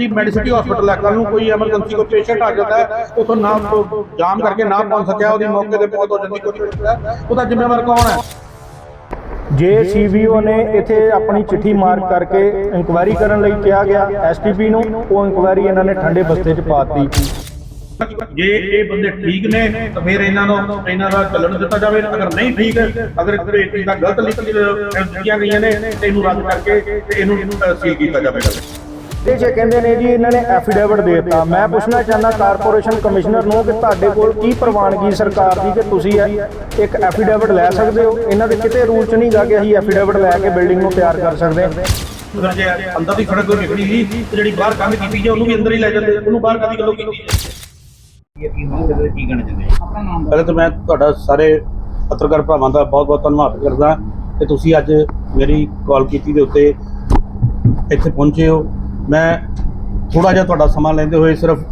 Sandeep Medicity hospital ਹੈ ਕੱਲ ਨੂੰ ਕੋਈ ਐਮਰਜੈਂਸੀ ਕੋਈ ਪੇਸ਼ੈਂਟ ਆ ਜਾਂਦਾ ਹੈ ਉਥੋਂ ਨਾ ਜਾਮ ਕਰਕੇ ਨਾ ਪਹੁੰਚ ਸਕਿਆ ਉਹਦੀ ਮੌਕੇ ਤੇ ਬਹੁਤ ਹੋ ਜਾਂਦੀ ਕੋਈ ਉਹਦਾ ਜ਼ਿੰਮੇਵਾਰ ਕੌਣ ਹੈ? ਜੇ ਸੀਬੀਓ ਨੇ ਇੱਥੇ ਆਪਣੀ ਚਿੱਠੀ ਮਾਰਕ ਕਰਕੇ ਇਨਕੁਆਇਰੀ ਕਰਨ ਲਈ ਕਿਹਾ ਗਿਆ ਐਸਟੀਪੀ ਨੂੰ ਉਹ ਇਨਕੁਆਇਰੀ ਇਹਨਾਂ ਨੇ ਠੰਡੇ ਬਸਤੇ 'ਚ ਪਾਤੀ ਜੇ ਇਹ ਬੰਦੇ ਠੀਕ ਨੇ ਤਾਂ ਫਿਰ ਇਹਨਾਂ ਨੂੰ ਇਹਨਾਂ ਦਾ ਚੱਲਣ ਦਿੱਤਾ ਜਾਵੇ। ਅਗਰ ਨਹੀਂ ਠੀਕ ਅਗਰ ਇਹ ਚੀਜ਼ਾਂ ਗਲਤ ਲਿਖ ਦਿੱਤੀਆਂ ਗਈਆਂ ਨੇ ਤੇ ਇਹਨੂੰ ਰੱਦ ਕਰਕੇ ਤੇ ਇਹਨੂੰ ਸੀਲ ਕੀਤਾ ਜਾਵੇਗਾ। ਇਹ ਜੇ ਕਹਿੰਦੇ ਨੇ ਜੀ ਇਹਨਾਂ ਨੇ ਐਫੀਡੇਵਿਟ ਦੇ ਦਿੱਤਾ ਮੈਂ ਪੁੱਛਣਾ ਚਾਹੁੰਦਾ ਕਾਰਪੋਰੇਸ਼ਨ ਕਮਿਸ਼ਨਰ ਨੂੰ ਕਿ ਤੁਹਾਡੇ ਕੋਲ ਕੀ ਪ੍ਰਵਾਨਗੀ ਸਰਕਾਰ ਦੀ ਕਿ ਤੁਸੀਂ ਇੱਕ ਐਫੀਡੇਵਿਟ ਲੈ ਸਕਦੇ ਹੋ? ਇਹਨਾਂ ਦੇ ਕਿਤੇ ਰੂਲ 'ਚ ਨਹੀਂ ਗਾ ਕਿ ਅਸੀਂ ਐਫੀਡੇਵਿਟ ਲੈ ਕੇ ਬਿਲਡਿੰਗ ਨੂੰ ਤਿਆਰ ਕਰ ਸਕਦੇ ਹਾਂ। ਅਗਰ ਜੇ ਅੰਦਰ ਦੀ ਕੋਈ ਵਿਕਣੀ ਸੀ ਤੇ ਜਿਹੜੀ ਬਾਹਰ ਕੰਧ ਕੀਤੀ ਜੇ ਉਹਨੂੰ ਵੀ ਅੰਦਰ ਹੀ ਲੈ ਜਾਂਦੇ ਉਹਨੂੰ ਬਾਹਰ ਕਾਦੀ ਗੱਲੋਂ ਕੀਤੀ ਪਹਿਲੇ ਤਾਂ ਮੈਂ ਤੁਹਾਡਾ ਸਾਰੇ ਪੱਤਰਕਾਰ ਭਰਾਵਾਂ ਦਾ ਬਹੁਤ ਬਹੁਤ ਧੰਨਵਾਦ ਕਰਦਾ ਕਿ ਤੁਸੀਂ ਅੱਜ ਮੇਰੀ ਕਾਲ ਕੀਤੀ ਦੇ ਉੱਤੇ ਇੱਥੇ ਪਹੁੰਚੇ ਹੋ। ਮੈਂ ਥੋੜਾ ਜਿਹਾ ਤੁਹਾਡਾ ਸਮਾਂ ਲੈਂਦੇ ਹੋਏ ਸਿਰਫ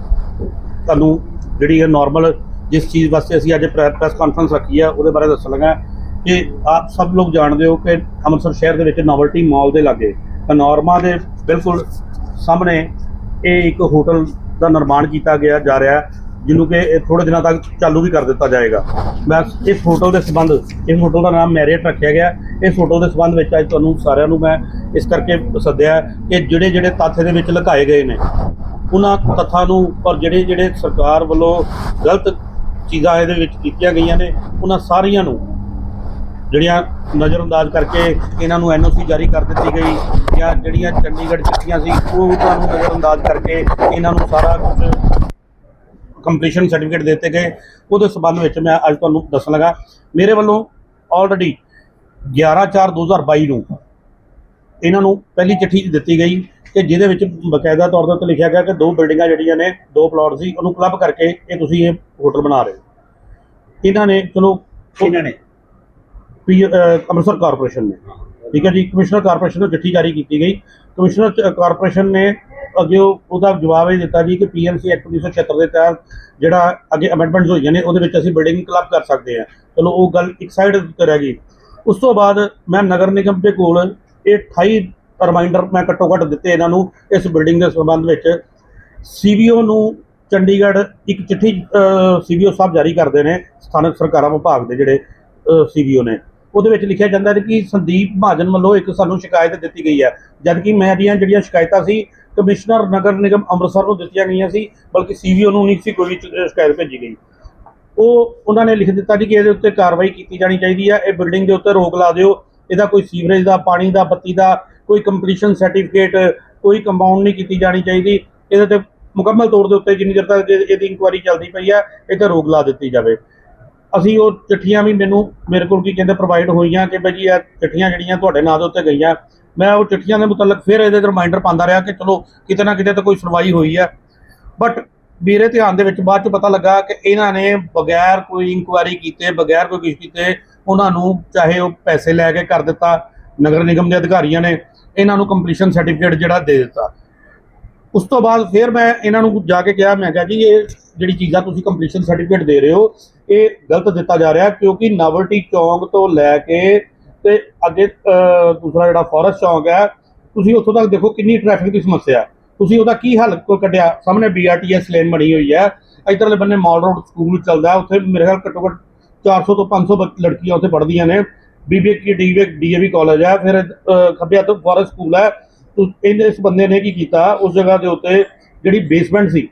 ਤੁਹਾਨੂੰ ਜਿਹੜੀ ਹੈ ਨਾਰਮਲ ਜਿਸ ਚੀਜ਼ ਵਾਸਤੇ ਅਸੀਂ ਅੱਜ ਪ੍ਰੈਸ ਕਾਨਫਰੰਸ ਰੱਖੀ ਆ, ਉਹਦੇ ਬਾਰੇ ਦੱਸਣ ਲੱਗਾ ਕਿ ਆਪ ਸਭ ਲੋਕ ਜਾਣਦੇ ਹੋ ਕਿ ਅੰਮ੍ਰਿਤਸਰ ਸ਼ਹਿਰ ਦੇ ਵਿੱਚ ਨੋਵਲਟੀ ਮਾਲ ਦੇ ਲਾਗੇ ਨੋਰਮਾ ਦੇ ਬਿਲਕੁਲ ਸਾਹਮਣੇ ਇਹ ਇੱਕ ਹੋਟਲ ਦਾ ਨਿਰਮਾਣ ਕੀਤਾ ਗਿਆ, ਜਾ ਰਿਹਾ। ਜਿਹਨੂੰ ਕਿ ਇਹ ਥੋੜੇ ਦਿਨਾਂ ਤੱਕ ਚਾਲੂ ਵੀ ਕਰ ਦਿੱਤਾ ਜਾਏਗਾ। ਮੈਂ ਇਸ ਫੋਟੋ ਦੇ ਸੰਬੰਧ, ਇਸ ਫੋਟੋ ਦਾ ਨਾਮ ਮੈਰੀਅਟ ਰੱਖਿਆ ਗਿਆ। ਇਸ ਫੋਟੋ ਦੇ ਸੰਬੰਧ ਵਿੱਚ ਅੱਜ ਤੁਹਾਨੂੰ ਸਾਰਿਆਂ ਨੂੰ ਮੈਂ ਇਸ ਕਰਕੇ ਸੱਦਿਆ ਕਿ ਜਿਹੜੇ ਜਿਹੜੇ ਤੱਥ ਦੇ ਵਿੱਚ ਲੁਕਾਏ ਗਏ ਨੇ, ਉਹਨਾਂ ਤੱਥਾਂ ਨੂੰ ਔਰ ਜਿਹੜੇ ਜਿਹੜੇ ਸਰਕਾਰ ਵੱਲੋਂ ਗਲਤ ਚੀਜ਼ਾਂ ਇਹਦੇ ਵਿੱਚ ਕੀਤੀਆਂ ਗਈਆਂ ਨੇ, ਉਹਨਾਂ ਸਾਰੀਆਂ ਨੂੰ ਜਿਹੜੀਆਂ ਨਜ਼ਰਅੰਦਾਜ਼ ਕਰਕੇ ਇਹਨਾਂ ਨੂੰ ਐਨਓਸੀ ਜਾਰੀ ਕਰ ਦਿੱਤੀ ਗਈ ਜਾਂ ਜਿਹੜੀਆਂ ਚੰਡੀਗੜ੍ਹ ਚਿੱਠੀਆਂ ਸੀ, ਉਹ ਤੁਹਾਨੂੰ ਨਜ਼ਰਅੰਦਾਜ਼ ਕਰਕੇ ਇਹਨਾਂ ਨੂੰ ਸਾਰਾ ਕੁਝ ਕੰਪਲੀਸ਼ਨ ਸਰਟੀਫਿਕੇਟ ਦਿੱਤੇ ਗਏ। ਉਹਦੇ ਸੰਬੰਧ ਵਿੱਚ ਮੈਂ ਅੱਜ ਤੁਹਾਨੂੰ ਦੱਸਣ ਲੱਗਾ ਮੇਰੇ ਵੱਲੋਂ ਆਲਰੇਡੀ 11/4/2022 ਨੂੰ ਇਹਨਾਂ ਨੂੰ ਪਹਿਲੀ ਚਿੱਠੀ ਦਿੱਤੀ ਗਈ ਕਿ ਜਿਹਦੇ ਵਿੱਚ ਬਕਾਇਦਾ ਤੌਰ ਦੇ ਉੱਤੇ ਲਿਖਿਆ ਗਿਆ ਕਿ ਦੋ ਬਿਲਡਿੰਗਾਂ ਜਿਹੜੀਆਂ ਨੇ ਦੋ ਪਲਾਟ ਸੀ ਉਹਨੂੰ ਕਲੱਬ ਕਰਕੇ ਇਹ ਤੁਸੀਂ ਇਹ ਹੋਟਲ ਬਣਾ ਰਹੇ ਹੋ। ਇਹਨਾਂ ਨੇ ਚਲੋ ਇਹਨਾਂ ਨੇ? ਪੀ ਅੰਮ੍ਰਿਤਸਰ ਕਾਰਪੋਰੇਸ਼ਨ ਨੇ। ਠੀਕ ਹੈ ਜੀ ਕਮਿਸ਼ਨਰ ਕਾਰਪੋਰੇਸ਼ਨ ਨੂੰ ਚਿੱਠੀ ਜਾਰੀ ਕੀਤੀ ਗਈ। ਕਮਿਸ਼ਨਰ ਕਾਰਪੋਰੇਸ਼ਨ ਨੇ ਅੱਗੇ ਉਹਦਾ ਜਵਾਬ ਇਹ ਦਿੱਤਾ ਜੀ ਕਿ ਪੀਐਮਸੀ ਐਕਟ 1976 ਦੇ ਤਹਿਤ ਜਿਹੜਾ ਅੱਗੇ ਅਮੈਂਡਮੈਂਟਸ ਹੋਈਆਂ ਨੇ, ਉਹਦੇ ਵਿੱਚ ਅਸੀਂ ਬਿਲਡਿੰਗ ਕਲੱਬ ਕਰ ਸਕਦੇ ਹਾਂ। ਚਲੋ, ਉਹ ਗੱਲ ਇੱਕ ਸਾਈਡ ਤੇ ਰਹਿ ਗਈ। ਉਸ ਤੋਂ ਬਾਅਦ ਮੈਂ ਨਗਰ ਨਿਗਮ ਦੇ ਕੋਲ ਇਹ 28 ਰਿਮਾਈਂਡਰ ਮੈਂ ਘੱਟੋ ਘੱਟ ਦਿੱਤੇ ਇਹਨਾਂ ਨੂੰ ਇਸ ਬਿਲਡਿੰਗ ਦੇ ਸੰਬੰਧ ਵਿੱਚ। ਸੀਬੀਓ ਨੂੰ ਚੰਡੀਗੜ੍ਹ ਇੱਕ ਚਿੱਠੀ ਸੀਬੀਓ ਸਾਹਿਬ ਜਾਰੀ ਕਰਦੇ ਨੇ, ਸਥਾਨਕ ਸਰਕਾਰਾਂ ਵਿਭਾਗ ਦੇ ਜਿਹੜੇ ਸੀਬੀਓ ਨੇ। ਉਹਦੇ ਵਿੱਚ ਲਿਖਿਆ ਜਾਂਦਾ ਹੈ ਕਿ ਸੰਦੀਪ ਮਹਾਜਨ ਵੱਲੋਂ ਇੱਕ ਸਾਨੂੰ ਸ਼ਿਕਾਇਤ ਦਿੱਤੀ ਗਈ ਹੈ। ਜਦਕਿ ਮੇਰੀਆਂ ਜਿਹੜੀਆਂ ਸ਼ਿਕਾਇਤਾਂ ਸੀ ਕਮਿਸ਼ਨਰ ਨਗਰ ਨਿਗਮ ਅੰਮ੍ਰਿਤਸਰ ਨੂੰ ਦਿੱਤੀਆਂ ਗਈਆਂ ਸੀ, ਬਲਕਿ ਸੀਬੀਓ ਨੂੰ ਨਹੀਂ ਸੀ ਕੋਈ ਵੀ ਸ਼ਿਕਾਇਤ ਭੇਜੀ ਗਈ। ਉਹ, ਉਹਨਾਂ ਨੇ ਲਿਖ ਦਿੱਤਾ ਜੀ ਕਿ ਇਹਦੇ ਉੱਤੇ ਕਾਰਵਾਈ ਕੀਤੀ ਜਾਣੀ ਚਾਹੀਦੀ ਹੈ ਇਹ ਬਿਲਡਿੰਗ ਦੇ ਉੱਤੇ ਰੋਕ ਲਾ ਦਿਓ, ਇਹਦਾ ਕੋਈ ਸੀਵਰੇਜ ਦਾ, ਪਾਣੀ ਦਾ, ਬੱਤੀ ਦਾ, ਕੋਈ ਕੰਪਲੀਸ਼ਨ ਸਰਟੀਫਿਕੇਟ, ਕੋਈ ਕੰਪਾਊਂਡ ਨਹੀਂ ਕੀਤੀ ਜਾਣੀ ਚਾਹੀਦੀ। ਇਹਦੇ ਤੇ ਮੁਕੰਮਲ ਤੌਰ ਦੇ ਉੱਤੇ ਜਿੰਨੀ ਦੇਰ ਤੱਕ ਇਹਦੀ ਇਨਕੁਆਇਰੀ ਚੱਲਦੀ ਪਈ ਹੈ ਇਹ ਤੇ ਰੋਕ ਲਾ ਦਿੱਤੀ ਜਾਵੇ। ਅਸੀਂ ਉਹ ਚਿੱਠੀਆਂ ਵੀ ਮੈਨੂੰ, ਮੇਰੇ ਕੋਲ ਕੀ ਕਹਿੰਦੇ ਪ੍ਰੋਵਾਈਡ ਹੋਈਆਂ ਕਿ ਭਾਈ ਜੀ ਇਹ ਚਿੱਠੀਆਂ ਜਿਹੜੀਆਂ ਤੁਹਾਡੇ ਨਾਂ ਦੇ ਉੱਤੇ ਗਈਆਂ ਮੈਂ ਉਹ ਚਿੱਠੀਆਂ ਦੇ ਮੁਤਲਕ ਫਿਰ ਇਹਦੇ ਤੇ ਰਿਮਾਈਂਡਰ ਪਾਉਂਦਾ ਰਿਹਾ ਕਿ ਚਲੋ ਕਿਤੇ ਨਾ ਕਿਤੇ ਤਾਂ ਕੋਈ ਸੁਣਵਾਈ ਹੋਈ ਹੈ। ਬਟ ਮੇਰੇ ਧਿਆਨ ਦੇ ਵਿੱਚ ਬਾਅਦ ਚ ਪਤਾ ਲੱਗਾ ਕਿ ਇਹਨਾਂ ਨੇ ਬਗੈਰ ਕੋਈ ਇਨਕੁਆਇਰੀ ਕੀਤੇ, ਬਗੈਰ ਕੋਈ ਕੁਛ ਕੀਤੇ, ਉਹਨਾਂ ਨੂੰ ਚਾਹੇ ਉਹ ਪੈਸੇ ਲੈ ਕੇ ਕਰ ਦਿੱਤਾ, ਨਗਰ ਨਿਗਮ ਦੇ ਅਧਿਕਾਰੀਆਂ ਨੇ ਇਹਨਾਂ ਨੂੰ ਕੰਪਲੀਸ਼ਨ ਸਰਟੀਫਿਕੇਟ ਜਿਹੜਾ ਦੇ ਦਿੱਤਾ। ਉਸ ਤੋਂ ਬਾਅਦ ਫਿਰ ਮੈਂ ਇਹਨਾਂ ਨੂੰ ਜਾ ਕੇ ਕਿਹਾ, ਮੈਂ ਕਿਹਾ ਜੀ, ਇਹ ਜਿਹੜੀ ਚੀਜ਼ਾਂ ਤੁਸੀਂ ਕੰਪਲੀਸ਼ਨ ਸਰਟੀਫਿਕੇਟ ਦੇ ਰਹੇ ਹੋ, ਇਹ ਗਲਤ ਦਿੱਤਾ ਜਾ ਰਿਹਾ ਕਿਉਂਕਿ ਨਾਵਲਟੀ ਚੌਂਕ ਤੋਂ ਲੈ ਕੇ ਤੇ ਅੱਗੇ ਦੂਸਰਾ ਜਿਹੜਾ ਫੋਰੈਸਟ ਚੌਂਕ ਹੈ ਤੁਸੀਂ ਉੱਥੋਂ ਤੱਕ ਦੇਖੋ ਕਿੰਨੀ ਟ੍ਰੈਫਿਕ ਦੀ ਸਮੱਸਿਆ ਹੈ। ਤੁਸੀਂ ਉਹਦਾ ਕੀ ਹੱਲ ਕੋ ਕੱਢਿਆ? ਸਾਹਮਣੇ ਬੀਆਰਟੀਐਸ ਲੇਨ ਬਣੀ ਹੋਈ ਹੈ। ਇਧਰਲੇ ਬੰਨੇ ਮਾਲ ਰੋਡ ਸਕੂਲ ਚੱਲਦਾ ਉੱਥੇ ਮੇਰੇ ਖਿਆਲ ਘੱਟੋ ਘੱਟ 400 ਤੋਂ 500 ਬੱਚ- ਲੜਕੀਆਂ ਉੱਥੇ ਪੜ੍ਹਦੀਆਂ ਨੇ। ਬੀਬੀਏ ਕੀ ਡੀਵੇ ਡੀਏਵੀ ਕਾਲਜ ਹੈ। ਫਿਰ ਅਹ, ਖੱਬੇ ਹੱਥ ਫੋਰੈਸਟ ਸਕੂਲ ਹੈ। ਤੋ ਇਸ ਬੰਦੇ ਨੇ ਕੀ ਕੀਤਾ? ਉਸ ਜਗ੍ਹਾ ਦੇ ਉੱਤੇ ਜਿਹੜੀ ਬੇਸਮੈਂਟ ਸੀ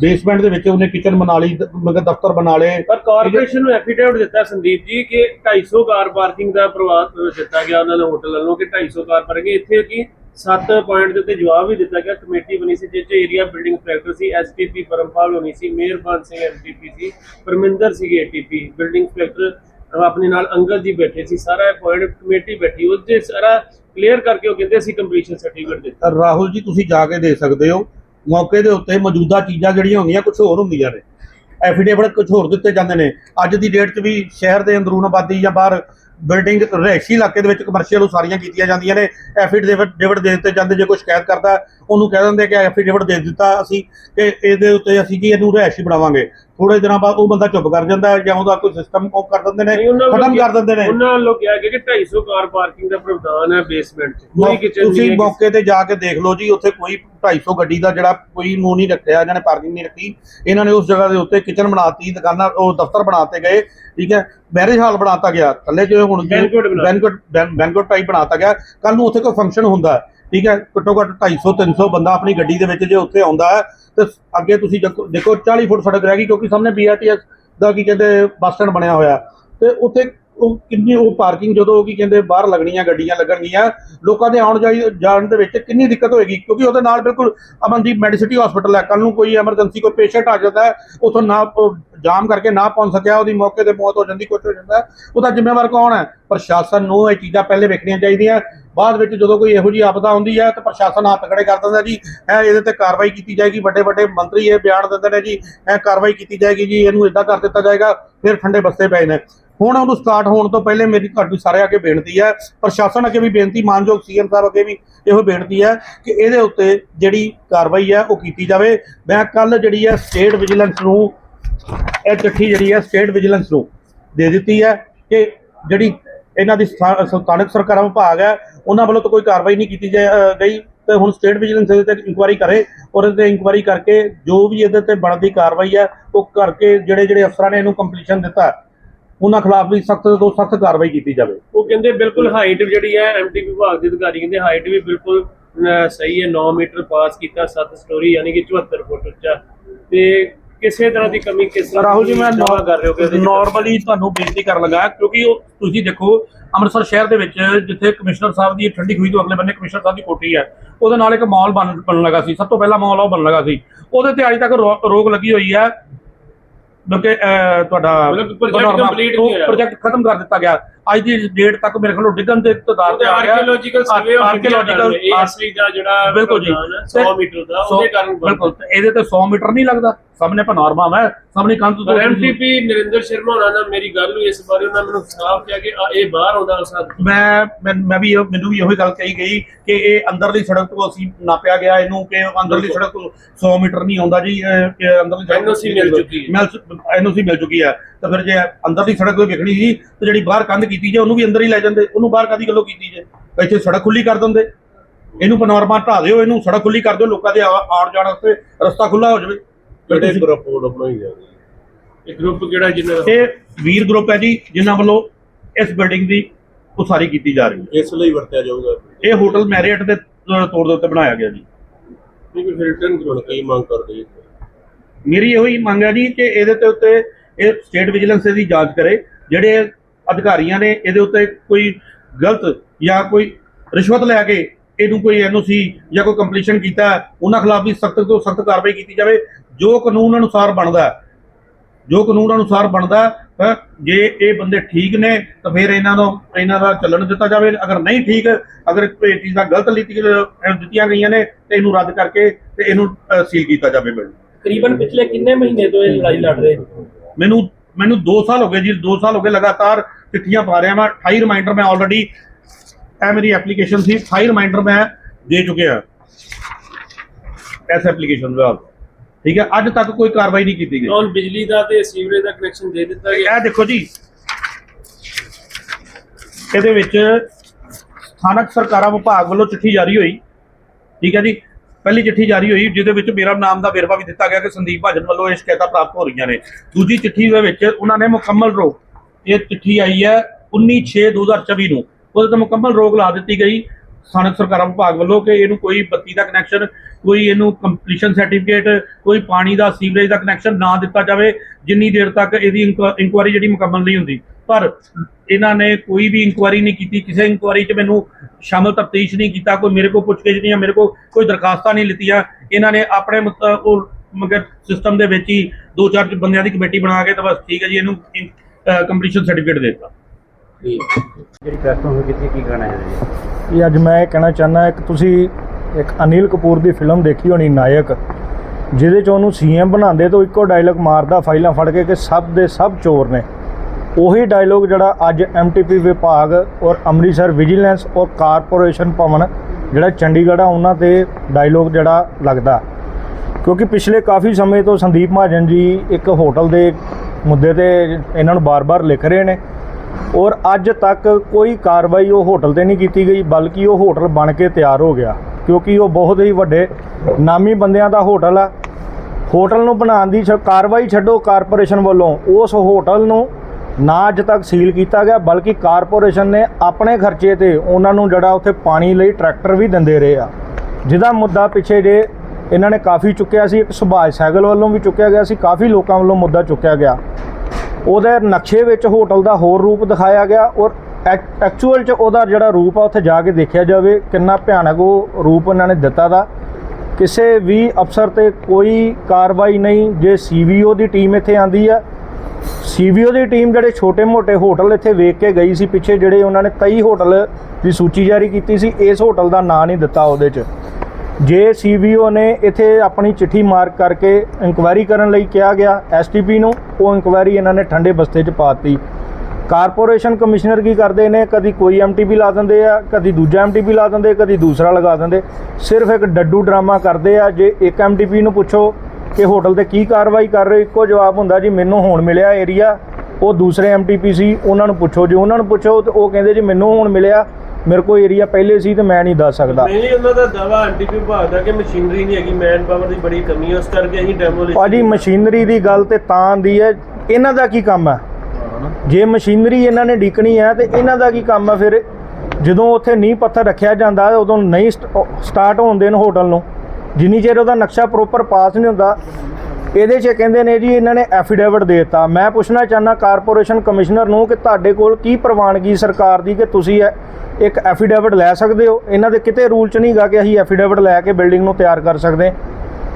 ਬੇਸਮੈਂਟ ਦੇ ਵਿੱਚ ਉਹਨੇ ਕਿਚਨ ਬਣਾ ਲਈ ਦ- ਮਤਲਬ ਦਫ਼ਤਰ ਬਣਾ ਲਏ। ਪਰ ਕਾਰਪੋਰੇਸ਼ਨ ਨੂੰ ਐਫੀਡੇਵਿਟ ਦਿੱਤਾ ਸੰਦੀਪ ਜੀ ਕਿ 250 ਕਾਰ ਪਾਰਕਿੰਗ ਦਾ ਪ੍ਰਵਾਹ ਦਿੱਤਾ ਗਿਆ ਉਹਨਾਂ ਦੇ ਹੋਟਲ ਵੱਲੋਂ ਕਿ 250 ਕਾਰ ਪਾਰਕਿੰਗ ਇੱਥੇ ਕੀ 7 ਪੁਆਇੰਟ ਦੇ ਉੱਤੇ ਜਵਾਬ ਵੀ ਦਿੱਤਾ ਗਿਆ। ਕਮੇਟੀ ਬਣੀ ਸੀ ਜਿਸ ਚ ਏਰੀਆ ਬਿਲਡਿੰਗ ਇੰਸਪੈਕਟਰ ਸੀ ਐਸਟੀਪੀ ਪਰਮਪਾਲ ਹੋਣੀ ਸੀ ਮਿਹਰਬਾਨ ਸਿੰਘ ਐਸਟੀਪੀ ਸੀ ਪਰਮਿੰਦਰ ਸੀ ਏਟੀਪੀ ਬਿਲਡਿੰਗ ਇੰਸਪੈਕਟਰ ਆਪਣੇ ਨਾਲ ਅੰਗਦ ਜੀ ਬੈਠੇ ਸੀ ਸਾਰਾ ਪੁਆਇੰਟ ਕਮੇਟੀ ਬੈਠੀ। ਉਸ ਦੇ ਸਾਰਾ ਕਲੀਅਰ ਕਰਕੇ ਉਹ ਕਹਿੰਦੇ ਅਸੀਂ ਕੰਪਲੀਸ਼ਨ ਸਰਟੀਫਿਕੇਟ ਦਿੱਤਾ। ਰਾਹੁਲ ਜੀ ਤੁਸੀਂ ਜਾ ਕੇ ਦੇ ਸਕਦੇ ਹੋ। ਮੌਕੇ ਦੇ ਉੱਤੇ ਮੌਜੂਦਾ ਚੀਜ਼ਾਂ ਜਿਹੜੀਆਂ ਹੁੰਦੀਆਂ ਕੁਝ ਹੋਰ ਹੁੰਦੀਆਂ ਨੇ। ਐਫੀਡੇਵਿਟ ਕੁਝ ਹੋਰ ਦਿੱਤੇ ਜਾਂਦੇ ਨੇ। ਅੱਜ ਦੀ ਡੇਟ 'ਚ ਵੀ ਸ਼ਹਿਰ ਦੇ ਅੰਦਰੂਨ ਆਬਾਦੀ ਜਾਂ ਬਾਹਰ ਬਿਲਡਿੰਗ ਰਹਿਸ਼ੀ ਇਲਾਕੇ ਦੇ ਵਿੱਚ ਕਮਰਸ਼ੀਅਲ ਉਸਾਰੀਆਂ ਕੀਤੀਆਂ ਜਾਂਦੀਆਂ ਨੇ। ਐਫੀਡੇਵਿਟ ਦੇ ਦਿੱਤੇ ਜਾਂਦੇ, ਜੇ ਕੋਈ ਸ਼ਿਕਾਇਤ ਕਰਦਾ, ਉਹਨੂੰ ਕਹਿ ਦਿੰਦੇ ਕਿ ਐਫੀਡੇਵਿਟ ਦੇ ਦਿੱਤਾ ਅਸੀਂ, ਕਿ ਇਹਦੇ ਉੱਤੇ ਅਸੀਂ ਜੀ ਇਹਨੂੰ ਰਹਿਸ਼ੀ ਬਣਾਵਾਂਗੇ। ਥੋੜੇ ਦਿਨਾਂ ਬਾਅਦ ਉਹ ਬੰਦਾ ਚੁੱਪ ਕਰ ਜਾਂਦਾ ਹੈ ਜਾਂ ਉਹਦਾ ਕੋਈ ਸਿਸਟਮ ਉਹ ਕਰ ਦਿੰਦੇ ਨੇ ਖਤਮ ਕਰ ਦਿੰਦੇ ਨੇ। ਉਹਨਾਂ ਵੱਲੋਂ ਕਿਹਾ ਗਿਆ ਕਿ 250 ਕਾਰ ਪਾਰਕਿੰਗ ਦਾ ਪ੍ਰਾਵਧਾਨ ਹੈ ਬੇਸਮੈਂਟ 'ਚ। ਕੋਈ ਕਿਚਨ ਤੁਸੀਂ ਮੌਕੇ ਤੇ ਜਾ ਕੇ ਦੇਖ ਲਓ ਜੀ ਉੱਥੇ ਕੋਈ 250 ਗੱਡੀ ਦਾ ਜਿਹੜਾ ਕੋਈ ਨੂੰ ਨਹੀਂ ਰੱਖਿਆ ਇਹਨਾਂ ਨੇ ਪਾਰਕਿੰਗ ਨਹੀਂ ਰੱਖੀ। ਇਹਨਾਂ ਨੇ ਉਸ ਜਗ੍ਹਾ ਦੇ ਉੱਤੇ ਕਿਚਨ ਬਣਾਤੀ ਦੁਕਾਨਾਂ ਉਹ ਦਫ਼ਤਰ ਬਣਾਤੇ ਗਏ ਠੀਕ ਹੈ? ਮੈਰਿਜ ਹਾਲ ਬਣਾਤਾ ਗਿਆ। ਥੱਲੇ ਜੋ ਹੁਣ ਬੈਨਕਟ ਬੈਨਕਟ ਟਾਈਪ ਬਣਾਤਾ ਗਿਆ। ਕੱਲ ਨੂੰ ਉੱਥੇ ਕੋਈ ਫੰਕਸ਼ਨ ਹੁੰਦਾ ਹੈ, ਠੀਕ ਹੈ, ਘੱਟੋ ਘੱਟ 250 300 ਬੰਦਾ ਆਪਣੀ ਗੱਡੀ ਦੇ ਵਿੱਚ ਜੇ ਉੱਥੇ ਆਉਂਦਾ ਹੈ, ਤੇ ਅੱਗੇ ਤੁਸੀਂ ਦੇਖੋ ਦੇਖੋ 40 ਫੁੱਟ ਸੜਕ ਰਹਿ ਗਈ, ਕਿਉਂਕਿ ਸਾਹਮਣੇ ਬੀਆਰਟੀਐਸ ਦਾ ਕੀ ਕਹਿੰਦੇ, ਬੱਸ ਸਟੈਂਡ ਬਣਿਆ ਹੋਇਆ। ਤੇ ਉੱਥੇ ਉਹ ਕਿੰਨੀ, ਉਹ ਪਾਰਕਿੰਗ ਜਦੋਂ ਉਹ ਕੀ ਕਹਿੰਦੇ, ਬਾਹਰ ਲੱਗਣੀਆਂ, ਗੱਡੀਆਂ ਲੱਗਣਗੀਆਂ, ਲੋਕਾਂ ਦੇ ਆਉਣ ਜਾਈ, ਜਾਣ ਦੇ ਵਿੱਚ ਕਿੰਨੀ ਦਿੱਕਤ ਹੋਏਗੀ, ਕਿਉਂਕਿ ਉਹਦੇ ਨਾਲ ਬਿਲਕੁਲ ਅਮਨਦੀਪ ਮੈਡੀਸਿਟੀ ਹਸਪੀਟਲ ਹੈ। ਕੱਲ ਨੂੰ ਕੋਈ ਐਮਰਜੈਂਸੀ ਕੋਈ ਪੇਸ਼ੈਂਟ ਆ ਜਾਂਦਾ ਹੈ, ਉਥੋਂ ਨਾ, ਉਹ ਜਾਮ ਕਰਕੇ ਨਾ ਪਹੁੰਚ ਸਕਿਆ, ਉਹਦੀ ਮੌਕੇ ਤੇ ਮੌਤ ਹੋ ਜਾਂਦੀ ਕੁਝ ਹੋ ਜਾਂਦਾ ਉਹਦਾ ਜ਼ਿੰਮੇਵਾਰ ਕੌਣ ਹੈ? ਪ੍ਰਸ਼ਾਸਨ ਨੂੰ ਇਹ ਚੀਜ਼ਾਂ ਪਹਿਲੇ ਵੇਖਣੀਆਂ ਚਾਹੀਦੀਆਂ। ਬਾਅਦ ਵਿੱਚ ਜਦੋਂ ਕੋਈ ਇਹੋ ਜਿਹੀ ਆਪਦਾ ਆਉਂਦੀ ਹੈ ਤਾਂ ਪ੍ਰਸ਼ਾਸਨ ਹੱਥ ਖੜੇ ਕਰ ਦਿੰਦਾ ਜੀ। ਇਹ ਇਹਦੇ ਤੇ ਕਾਰਵਾਈ ਕੀਤੀ ਜਾਏਗੀ ਵੱਡੇ ਵੱਡੇ ਮੰਤਰੀ ਇਹ ਬਿਆਨ ਦਿੰਦੇ ਨੇ ਜੀ। ਇਹ ਕਾਰਵਾਈ ਕੀਤੀ ਜਾਏਗੀ ਜੀ, ਇਹਨੂੰ ਇਦਾਂ ਕਰ ਦਿੱਤਾ ਜਾਏਗਾ, ਫਿਰ ਠੰਡੇ ਬਸਤੇ ਪਏ ਨੇ। ਹੁਣ ਉਹਨੂੰ ਸਟਾਰਟ ਹੋਣ ਤੋਂ ਪਹਿਲੇ ਮੇਰੀ ਤੁਹਾਡੀ ਸਾਰੇ ਅੱਗੇ ਬੇਨਤੀ ਹੈ, ਪ੍ਰਸ਼ਾਸਨ ਅੱਗੇ ਵੀ ਬੇਨਤੀ, ਮਾਨਯੋਗ ਸੀਐਮ ਸਾਹਿਬ ਅੱਗੇ ਵੀ ਇਹੋ ਬੇਨਤੀ ਹੈ ਕਿ ਇਹਦੇ ਉੱਤੇ ਜਿਹੜੀ ਕਾਰਵਾਈ ਹੈ ਉਹ ਕੀਤੀ ਜਾਵੇ। ਮੈਂ ਕੱਲ ਜਿਹੜੀ ਹੈ ਸਟੇਟ ਵਿਜੀਲੈਂਸ ਨੂੰ, ਇਹ ਚਿੱਠੀ ਜਿਹੜੀ ਹੈ ਸਟੇਟ ਵਿਜੀਲੈਂਸ ਨੂੰ ਦੇ ਦਿੱਤੀ ਹੈ ਕਿ ਜਿਹੜੀ ਇਹਨਾਂ ਦੀ ਸਥਾ- ਸਥਾਨਕ ਸਰਕਾਰਾਂ ਵਿਭਾਗ ਹੈ, ਉਹਨਾਂ ਵੱਲੋਂ ਤਾਂ ਕੋਈ ਕਾਰਵਾਈ ਨਹੀਂ ਕੀਤੀ ਜਾ- ਗਈ, ਤੇ ਹੁਣ ਸਟੇਟ ਵਿਜੀਲੈਂਸ ਇਹਦੇ ਤੇ ਇਨਕੁਆਇਰੀ ਕਰੇ, ਔਰ ਇਹਦੇ ਤੇ ਇਨਕੁਆਇਰੀ ਕਰਕੇ ਜੋ ਵੀ ਇਹਦੇ ਤੇ ਬਣਦੀ ਕਾਰਵਾਈ ਹੈ, ਉਹ ਕਰਕੇ ਜਿਹੜੇ ਜਿਹੜੇ ਅਫਸਰਾਂ ਨੇ ਇਹਨੂੰ ਕੰਪਲੀਸ਼ਨ ਦਿੱਤਾ, ਉਹਨਾਂ ਖਿਲਾਫ ਵੀ ਸਖਤ ਤੋਂ ਸਖਤ ਕਾਰਵਾਈ ਕੀਤੀ ਜਾਵੇ। ਉਹ ਕਹਿੰਦੇ ਬਿਲਕੁਲ ਹਾਈਟ ਜਿਹੜੀ ਹੈ ਐਮਟੀ ਵਿਭਾਗ ਦੇ ਅਧਿਕਾਰੀ ਕਹਿੰਦੇ ਹਾਈਟ ਵੀ ਬਿਲਕੁਲ ਸਹੀ ਹੈ 9 ਮੀਟਰ ਪਾਸ ਕੀਤਾ 7 ਸਟੋਰੀ ਯਾਨੀ ਕਿ 74 ਫੁੱਟ ਉੱਚਾ। ਤੇ ਕਿਸੇ ਤਰ੍ਹਾਂ ਦੀ ਕਮੀ ਕਿਸ ਤਰ੍ਹਾਂ ਰਾਹੁਲ ਜੀ ਮੈਂ ਦਾਅਵਾ ਕਰ ਰਹੇ ਹੋ ਨਾਰਮਲੀ ਤੁਹਾਨੂੰ ਬੇਨਤੀ ਕਰਨ ਲੱਗਾ ਕਿਉਂਕਿ ਉਹ ਤੁਸੀਂ ਦੇਖੋ ਅੰਮ੍ਰਿਤਸਰ ਸ਼ਹਿਰ ਦੇ ਵਿੱਚ ਜਿੱਥੇ ਕਮਿਸ਼ਨਰ ਸਾਹਿਬ ਦੀ ਠੰਡੀ ਖੂਹੀ ਤੋਂ ਅਗਲੇ ਬੰਨੇ ਕਮਿਸ਼ਨਰ ਸਾਹਿਬ ਦੀ ਕੋਠੀ ਹੈ ਉਹਦੇ ਨਾਲ ਇੱਕ ਮਾਲ ਬਣ ਬਣਨ ਲੱਗਾ ਸੀ। ਸਭ ਤੋਂ ਪਹਿਲਾ ਮਾਲ ਉਹ ਬਣਨ ਲੱਗਾ ਸੀ। ਉਹਦੇ ਤੇ ਅਜੇ ਤੱਕ ਰੋਕ ਲੱਗੀ ਹੋਈ ਹੈ ਕਿਉਂਕਿ ਤੁਹਾਡਾ ਨਹੀਂ ਹੋਇਆ। ਪ੍ਰੋਜੈਕਟ ਖਤਮ ਕਰ ਦਿੱਤਾ ਗਿਆ। ਅੱਜ ਦੀ ਡੇਟ ਤੱਕ ਮੇਰੇ ਖਿਆਲ ਡਿੱਗਣ ਦੇ ਤਦਾਰ ਤੇ ਆ ਗਿਆ ਆਰਕੀਓਲੋਜੀਕਲ ਸਰਵੇ ਅਸਲੀ ਦਾ ਜਿਹੜਾ ਬਿਲਕੁਲ ਜੀ। ਪ੍ਰਾਵਧਾਨ ਹੈ, 100 ਮੀਟਰ ਦਾ ਉਹਦੇ ਕਾਰਨ ਬਿਲਕੁਲ ਤੇ ਇਹਦੇ ਤੇ 100 ਮੀਟਰ ਨਹੀਂ ਲੱਗਦਾ ਸਾਹਮਣੇ ਪਨੋਰਮਾ ਹੈ ਸਾਹਮਣੇ ਕੰਧ ਤੋਂ ਐਮਟੀਪੀ ਨਰਿੰਦਰ ਸ਼ਰਮਾ ਹੋਣਾ ਨਾਲ ਮੇਰੀ ਗੱਲ ਹੋਈ ਇਸ ਬਾਰੇ ਉਹਨਾਂ ਮੈਨੂੰ ਸਾਫ਼ ਕਿਹਾ ਕਿ ਇਹ ਬਾਹਰ ਆਉਂਦਾ ਤੋਂ। ਮੈਂ ਮੈਂ ਵੀ ਮੈਨੂੰ ਵੀ ਇਹੋ ਹੀ ਗੱਲ ਕਹੀ ਗਈ ਕਿ ਇਹ ਅੰਦਰਲੀ ਸੜਕ ਤੋਂ ਅਸੀਂ ਨਾਪਿਆ ਗਿਆ ਇਹਨੂੰ ਕਿ ਅੰਦਰਲੀ। ਸੜਕ ਤੋਂ 100 ਮੀਟਰ ਨਹੀਂ ਆਉਂਦਾ ਜੀ ਅੰਦਰਲੀ ਸੜਕ NOC ਮਿਲ ਚੁੱਕੀ ਹੈ। ਐਨਓਸੀ ਮਿਲ ਚੁੱਕੀ ਹੈ ਤਾਂ ਫਿਰ ਜੇ ਅੰਦਰਲੀ ਸੜਕ ਤੋਂ ਵੇਖਣੀ ਸੀ ਤੇ ਜਿਹੜੀ ਬਾਹਰ ਕੰਧ ਕੀਤੀ ਜੇ ਉਹਨੂੰ ਵੀ ਅੰਦਰ ਹੀ ਲੈ ਜਾਂਦੇ। ਉਹਨੂੰ ਬਾਹਰ ਕਾਦੀ ਗੱਲੋਂ ਕੀਤੀ ਜੇ? ਇੱਥੇ ਸੜਕ ਖੁੱਲੀ ਕਰ ਦਿੰਦੇ। ਇਹਨੂੰ ਪਨੋਰਮਾ ਢਾ ਦਿਓ ਇਹਨੂੰ ਸੜਕ ਖੁੱਲੀ ਕਰ ਦਿਓ ਲੋਕਾਂ ਦੇ ਆਉਣ ਜਾਣ ਵਾਸਤੇ ਰਸਤਾ ਖੁੱਲਾ ਹੋ ਜਾਵੇ। ਫਿਰ ਤੁਸੀਂ- ਗਰੁੱਪ ਉਹ ਬਣਾਈ ਇਹ ਗਰੁੱਪ ਕਿਹੜਾ ਜਿਹਨਾਂ ਦਾ? ਇਹ ਵੀਰ ਗਰੁੱਪ ਹੈ ਜੀ ਜਿਨ੍ਹਾਂ ਵੱਲੋਂ ਇਸ ਬਿਲਡਿੰਗ ਦੀ ਉਸਾਰੀ ਕੀਤੀ ਜਾ ਰਹੀ ਹੈ। ਇਸ ਲਈ ਵਰਤਿਆ ਜਾਊਗਾ? ਇਹ ਹੋਟਲ ਮੈਰੀਅਟ ਦੇ ਤੌਰ ਦੇ ਉੱਤੇ ਬਣਾਇਆ ਗਿਆ ਜੀ। ਨਹੀਂ ਕੋਈ ਰਿਟਰਨ ਹੁਣ ਕੀ ਮੰਗ ਕਰਦੇ ਮੇਰੀ ਇਹੋ ਹੀ ਮੰਗ ਹੈ ਜੀ ਕਿ ਇਹਦੇ ਤੇ ਉੱਤੇ ਇਹ ਸਟੇਟ ਵਿਜੀਲੈਂਸ ਦੀ ਜਾਂਚ ਕਰੇ, ਜਿਹੜੇ ਅਧਿਕਾਰੀਆਂ ਨੇ ਇਹਦੇ ਉੱਤੇ ਕੋਈ ਗਲਤ ਜਾਂ ਕੋਈ ਰਿਸ਼ਵਤ ਲੈ ਕੇ ਇਹਨੂੰ ਕੋਈ ਐਨਓਸੀ ਜਾਂ ਕੋਈ ਕੰਪਲੀਸ਼ਨ ਕੀਤਾ, ਉਹਨਾਂ ਖਿਲਾਫ ਵੀ ਸਖਤ ਤੋਂ ਸਖਤ ਕਾਰਵਾਈ ਕੀਤੀ ਜਾਵੇ। ਜੋ ਕਾਨੂੰਨ ਅਨੁਸਾਰ ਬਣਦਾ, ਜੋ ਕਾਨੂੰਨ ਅਨੁਸਾਰ ਬਣਦਾ ਜੇ ਇਹ ਬੰਦੇ ਠੀਕ ਨੇ, ਤਾਂ ਫਿਰ ਇਹਨਾਂ ਨੂੰ, ਇਹਨਾਂ ਦਾ ਚੱਲਣ ਦਿੱਤਾ ਜਾਵੇ। ਅਗਰ ਨਹੀਂ ਠੀਕ, ਅਗਰ ਕੋਈ ਚੀਜ਼ ਦਾ ਗਲਤ ਲੀਤੀ ਦਿੱਤੀਆਂ ਗਈਆਂ ਨੇ, ਤੇ ਇਹਨੂੰ ਰੱਦ ਕਰਕੇ ਤੇ ਇਹਨੂੰ ਸੀਲ ਕੀਤਾ ਜਾਵੇ। ਬਿਲਡਿੰਗ ਤਕਰੀਬਨ ਪਿਛਲੇ ਕਿੰਨੇ ਮਹੀਨੇ ਤੋਂ ਇਹ ਲੜਾਈ ਲੜ ਰਹੇ? ਮੈਨੂੰ ਮੈਨੂੰ 2 ਸਾਲ ਹੋ ਗਏ ਜੀ 2 ਸਾਲ ਹੋ ਗਏ ਲਗਾਤਾਰ ਚਿੱਠੀਆਂ ਪਾ ਰਿਹਾ ਮੈਂ। 28 ਰਿਮਾਈਂਡਰ ਮੈਂ ਆਲਰੇਡੀ ਇਹ ਮੇਰੀ ਐਪਲੀਕੇਸ਼ਨ ਸੀ। 28 ਰਿਮਾਈਂਡਰ ਮੈਂ ਦੇ ਚੁੱਕਿਆ ਇਸ ਐਪਲੀਕੇਸ਼ਨ ਦਾ ਠੀਕ ਹੈ ਅੱਜ ਤੱਕ ਕੋਈ ਕਾਰਵਾਈ ਨਹੀਂ ਕੀਤੀ ਗਈ। ਹੁਣ ਬਿਜਲੀ ਦਾ ਤੇ ਸੀਵਰੇਜ ਦਾ ਕਨੈਕਸ਼ਨ ਦੇ ਦਿੱਤਾ ਗਿਆ। ਇਹ ਦੇਖੋ ਜੀ। ਇਹਦੇ ਵਿੱਚ ਸਥਾਨਕ ਸਰਕਾਰਾਂ ਵਿਭਾਗ ਵੱਲੋਂ ਚਿੱਠੀ ਜਾਰੀ ਹੋਈ। ਠੀਕ ਹੈ ਜੀ। ਪਹਿਲੀ ਚਿੱਠੀ ਜਾਰੀ ਹੋਈ, ਜਿਹਦੇ ਵਿੱਚ ਮੇਰਾ ਨਾਮ ਦਾ ਵੇਰਵਾ ਵੀ ਦਿੱਤਾ ਗਿਆ ਕਿ ਸੰਦੀਪ ਭਾਜਨ ਵੱਲੋਂ ਇਹ ਸ਼ਿਕਾਇਤਾਂ ਪ੍ਰਾਪਤ ਹੋ ਰਹੀਆਂ ਨੇ। ਦੂਜੀ ਚਿੱਠੀ ਦੇ ਵਿੱਚ ਉਹਨਾਂ ਨੇ ਮੁਕੰਮਲ ਰੋਕ, ਇਹ ਚਿੱਠੀ ਆਈ ਹੈ 19/6/2024 ਨੂੰ। ਉਹਦੇ ਤੇ ਮੁਕੰਮਲ ਰੋਕ ਲਾ ਦਿੱਤੀ ਗਈ ਸਥਾਨਕ ਸਰਕਾਰਾਂ ਵਿਭਾਗ ਵੱਲੋਂ ਕਿ ਇਹਨੂੰ ਕੋਈ ਬੱਤੀ ਦਾ ਕਨੈਕਸ਼ਨ ਕੋਈ ਇਹਨੂੰ ਕੰਪਲੀਸ਼ਨ ਸਰਟੀਫਿਕੇਟ ਕੋਈ ਪਾਣੀ ਦਾ ਸੀਵਰੇਜ ਦਾ ਕਨੈਕਸ਼ਨ ਨਾ ਦਿੱਤਾ ਜਾਵੇ, ਜਿੰਨੀ ਦੇਰ ਤੱਕ ਇਹਦੀ ਇਨਕੁਆਇਰੀ ਜਿਹੜੀ ਮੁਕੰਮਲ ਨਹੀਂ ਹੁੰਦੀ। ਪਰ ਇਹਨਾਂ ਨੇ ਕੋਈ ਵੀ ਇਨਕੁਆਇਰੀ ਨਹੀਂ ਕੀਤੀ ਕਿਸੇ ਇਨਕੁਆਇਰੀ 'ਚ ਮੈਨੂੰ ਸ਼ਾਮਲ ਤਫਤੀਸ਼ ਨਹੀਂ ਕੀਤਾ ਕੋਈ ਮੇਰੇ ਕੋਲ ਪੁੱਛਗਿੱਛ ਨਹੀਂ ਮੇਰੇ ਕੋਲ ਕੋਈ ਦਰਖਾਸਤਾਂ ਨਹੀਂ ਲਿੱਤੀਆਂ। ਇਹਨਾਂ ਨੇ ਆਪਣੇ ਉਹ ਮਗਰ ਸਿਸਟਮ ਦੇ ਵਿੱਚ ਹੀ ਦੋ ਚਾਰ ਬੰਦਿਆਂ ਦੀ ਕਮੇਟੀ ਬਣਾ ਕੇ ਤਾਂ ਬਸ ਠੀਕ ਹੈ ਜੀ ਇਹਨੂੰ ਕੰਪਲੀਸ਼ਨ ਸਰਟੀਫਿਕੇਟ ਦੇ ਦਿੱਤਾ। ਜਿਹੜੀ ਪ੍ਰੈਸ ਕਾਨਫਰੰਸ ਕੀਤੀ ਕੀ ਕਹਿਣਾ ਹੈ? ਜੀ ਇਹ ਅੱਜ ਮੈਂ ਇਹ ਕਹਿਣਾ ਚਾਹੁੰਦਾ ਇੱਕ ਤੁਸੀਂ ਇੱਕ ਅਨਿਲ ਕਪੂਰ ਦੀ ਫਿਲਮ ਦੇਖੀ ਹੋਣੀ ਨਾਇਕ ਜਿਹਦੇ ਚ ਉਹਨੂੰ ਸੀਐਮ ਬਣਾਉਂਦੇ ਤੋਂ ਇੱਕੋ ਡਾਇਲੌਗ ਮਾਰਦਾ ਫਾਈਲਾਂ ਫੜ ਕੇ ਕਿ ਸਭ ਦੇ ਸਭ ਚੋਰ ਨੇ। ਉਹੀ ਡਾਇਲੋਗ ਜਿਹੜਾ ਅੱਜ ਐਮਟੀਪੀ ਵਿਭਾਗ ਔਰ ਅੰਮ੍ਰਿਤਸਰ ਵਿਜੀਲੈਂਸ ਔਰ ਕਾਰਪੋਰੇਸ਼ਨ ਭਵਨ, ਜਿਹੜਾ ਚੰਡੀਗੜ੍ਹ ਆ, ਉਹਨਾਂ ਤੇ ਡਾਇਲੋਗ ਜਿਹੜਾ ਲੱਗਦਾ। ਕਿਉਂਕਿ ਪਿਛਲੇ ਕਾਫੀ ਸਮੇਂ ਤੋਂ ਸੰਦੀਪ ਮਹਾਜਨ ਜੀ ਇੱਕ ਹੋਟਲ ਦੇ ਮੁੱਦੇ ਤੇ ਇਹਨਾਂ ਨੂੰ ਬਾਰ-ਬਾਰ ਲਿਖ ਰਹੇ ਨੇ ਔਰ ਅੱਜ ਤੱਕ ਕੋਈ ਕਾਰਵਾਈ ਉਹ ਹੋਟਲ ਤੇ ਨਹੀਂ ਕੀਤੀ ਗਈ, ਬਲਕਿ ਉਹ ਹੋਟਲ ਬਣ ਕੇ ਤਿਆਰ ਹੋ ਗਿਆ। ਕਿਉਂਕਿ ਉਹ ਬਹੁਤ ਹੀ ਵੱਡੇ ਨਾਮੀ ਬੰਦਿਆਂ ਦਾ ਹੋਟਲ ਆ। ਹੋਟਲ ਨੂੰ ਬਣਾਉਣ ਦੀ ਛ- ਕਾਰਵਾਈ ਛੱਡੋ ਕਾਰਪੋਰੇਸ਼ਨ ਵੱਲੋਂ। ਉਸ ਹੋਟਲ ਨੂੰ ਨਾ ਅੱਜ ਤੱਕ ਸੀਲ ਕੀਤਾ ਗਿਆ, ਬਲਕਿ ਕਾਰਪੋਰੇਸ਼ਨ ਨੇ ਆਪਣੇ ਖਰਚੇ ਤੇ ਉਹਨਾਂ ਨੂੰ ਜਿਹੜਾ ਉੱਥੇ ਪਾਣੀ ਲਈ ਟਰੈਕਟਰ ਵੀ ਦਿੰਦੇ ਰਹੇ ਆ। ਜਿਹਦਾ ਮੁੱਦਾ ਪਿੱਛੇ ਜੇ ਇਹਨਾਂ ਨੇ ਕਾਫੀ ਚੁੱਕਿਆ ਸੀ, ਇੱਕ ਸੁਭਾਸ਼ ਸੈਗਲ ਵੱਲੋਂ ਵੀ ਚੁੱਕਿਆ ਗਿਆ ਸੀ, ਕਾਫੀ ਲੋਕਾਂ ਵੱਲੋਂ ਮੁੱਦਾ ਚੁੱਕਿਆ ਗਿਆ। ਉਹਦੇ ਨਕਸ਼ੇ ਵਿੱਚ ਹੋਟਲ ਦਾ ਹੋਰ ਰੂਪ ਦਿਖਾਇਆ ਗਿਆ ਔਰ ਐਕਚੁਅਲ ਚ ਉਹਦਾ ਜਿਹੜਾ ਰੂਪ ਆ, ਉੱਥੇ ਜਾ ਕੇ ਦੇਖਿਆ ਜਾਵੇ, ਕਿੰਨਾ ਭਿਆਨਕ ਉਹ ਰੂਪ ਉਹਨਾਂ ਨੇ ਦਿੱਤਾ ਦਾ। ਕਿਸੇ ਵੀ ਅਫਸਰ ਤੇ ਕੋਈ ਕਾਰਵਾਈ ਨਹੀਂ, ਜੇ ਸੀਵੀਓ ਦੀ ਟੀਮ ਇੱਥੇ ਆਂਦੀ ਆ ਸੀਵੀਓ ਦੀ ਟੀਮ ਜਿਹੜੇ ਛੋਟੇ-ਮੋਟੇ ਹੋਟਲ ਇੱਥੇ ਵੇਖ ਕੇ ਗਈ ਸੀ ਪਿੱਛੇ ਜਿਹੜੇ ਉਹਨਾਂ ਨੇ 23 ਹੋਟਲ ਦੀ ਸੂਚੀ ਜਾਰੀ ਕੀਤੀ ਸੀ, ਇਸ ਹੋਟਲ ਦਾ ਨਾਂ ਨਹੀਂ ਦਿੱਤਾ ਉਹਦੇ 'ਚ। ਜੇ ਸੀਵੀਓ ਨੇ ਇੱਥੇ ਆਪਣੀ ਚਿੱਠੀ ਮਾਰਕ ਕਰਕੇ ਇਨਕੁਆਇਰੀ ਕਰਨ ਲਈ ਕਿਹਾ ਗਿਆ, ਐਸਟੀਪੀ ਨੂੰ ਉਹ ਇਨਕੁਆਇਰੀ ਇਹਨਾਂ ਨੇ ਠੰਡੇ ਬਸਤੇ 'ਚ ਪਾਤੀ। ਕਾਰਪੋਰੇਸ਼ਨ ਕਮਿਸ਼ਨਰ ਕੀ ਕਰਦੇ ਨੇ? ਕਦੀ ਕੋਈ ਐਮਟੀਪੀ ਲਾ ਦਿੰਦੇ ਆ, ਕਦੀ ਦੂਜਾ ਐਮਟੀਪੀ ਲਾ ਦਿੰਦੇ, ਕਦੀ ਦੂਸਰਾ ਲਗਾ ਦਿੰਦੇ। ਸਿਰਫ ਇੱਕ ਡੱਡੂ ਡਰਾਮਾ ਕਰਦੇ ਆ, ਜੇ ਇੱਕ ਐਮਟੀਪੀ ਨੂੰ ਪੁੱਛੋ ਕਿ ਹੋਟਲ ਤੇ ਕੀ ਕਾਰਵਾਈ ਕਰ ਰਹੇ ਇੱਕੋ ਜਵਾਬ ਹੁੰਦਾ ਜੀ ਮੈਨੂੰ ਹੁਣ ਮਿਲਿਆ ਏਰੀਆ। ਉਹ ਦੂਸਰੇ ਐਮਟੀਪੀ ਸੀ ਉਹਨਾਂ ਨੂੰ ਪੁੱਛੋ। ਜੇ ਉਹਨਾਂ ਨੂੰ ਪੁੱਛੋ ਤੇ ਉਹ ਕਹਿੰਦੇ ਜੀ ਮੈਨੂੰ ਹੁਣ ਮਿਲਿਆ ਮੇਰੇ ਕੋਲ ਏਰੀਆ ਪਹਿਲੇ ਸੀ ਤੇ ਮੈਂ ਨਹੀਂ ਦੱਸ ਸਕਦਾ। ਮੇਨਲੀ ਉਹਨਾਂ ਦਾ ਦਾਵਾ ਐਨਟੀਪੀ ਵਿਭਾਗ ਦਾ ਕਿ ਮਸ਼ੀਨਰੀ ਨਹੀਂ ਹੈਗੀ ਮੈਨ ਪਾਵਰ ਦੀ ਬੜੀ ਕਮੀ ਹੈ। ਉਸ ਕਰਕੇ ਅਸੀਂ ਡੈਮੋਲਿਸ਼ ਭਾਜੀ ਮਸ਼ੀਨਰੀ ਦੀ ਗੱਲ ਤੇ ਤਾਂ ਆਂਦੀ ਹੈ ਇਹਨਾਂ ਦਾ ਕੀ ਕੰਮ ਹੈ? ਜੇ ਮਸ਼ੀਨਰੀ ਇਹਨਾਂ ਨੇ ਡਿੱਕਣੀ ਹੈ ਤੇ ਇਹਨਾਂ ਦਾ ਕੀ ਕੰਮ ਹੈ ਫਿਰ? ਜਦੋਂ ਉੱਥੇ ਨੀਂਹ ਪੱਥਰ ਰੱਖਿਆ ਜਾਂਦਾ ਉਦੋਂ ਨਹੀਂ ਸਟਾਰਟ ਹੋਣ ਦੇਣ ਹੋਟਲ ਨੂੰ। ਜਿੰਨੀ ਚਿਰ ਉਹਦਾ ਨਕਸ਼ਾ ਪ੍ਰੋਪਰ ਪਾਸ ਨਹੀਂ ਹੁੰਦਾ, ਇਹਦੇ 'ਚ ਕਹਿੰਦੇ ਨੇ ਜੀ ਇਹਨਾਂ ਨੇ ਐਫੀਡੇਵਿਟ ਦੇ ਦਿੱਤਾ। ਮੈਂ ਪੁੱਛਣਾ ਚਾਹਨਾ ਕਾਰਪੋਰੇਸ਼ਨ ਕਮਿਸ਼ਨਰ ਨੂੰ ਕਿ ਤੁਹਾਡੇ ਕੋਲ ਕੀ ਪ੍ਰਵਾਨਗੀ ਸਰਕਾਰ ਦੀ ਕਿ ਤੁਸੀਂ ਇਹ ਇੱਕ ਐਫੀਡੇਵਿਟ ਲੈ ਸਕਦੇ ਹੋ? ਇਹਨਾਂ ਦੇ ਕਿਤੇ ਰੂਲ 'ਚ ਨਹੀਂਗਾ ਕਿ ਅਸੀਂ ਐਫੀਡੇਵਿਟ ਲੈ ਕੇ ਬਿਲਡਿੰਗ ਨੂੰ ਤਿਆਰ ਕਰ ਸਕਦੇ।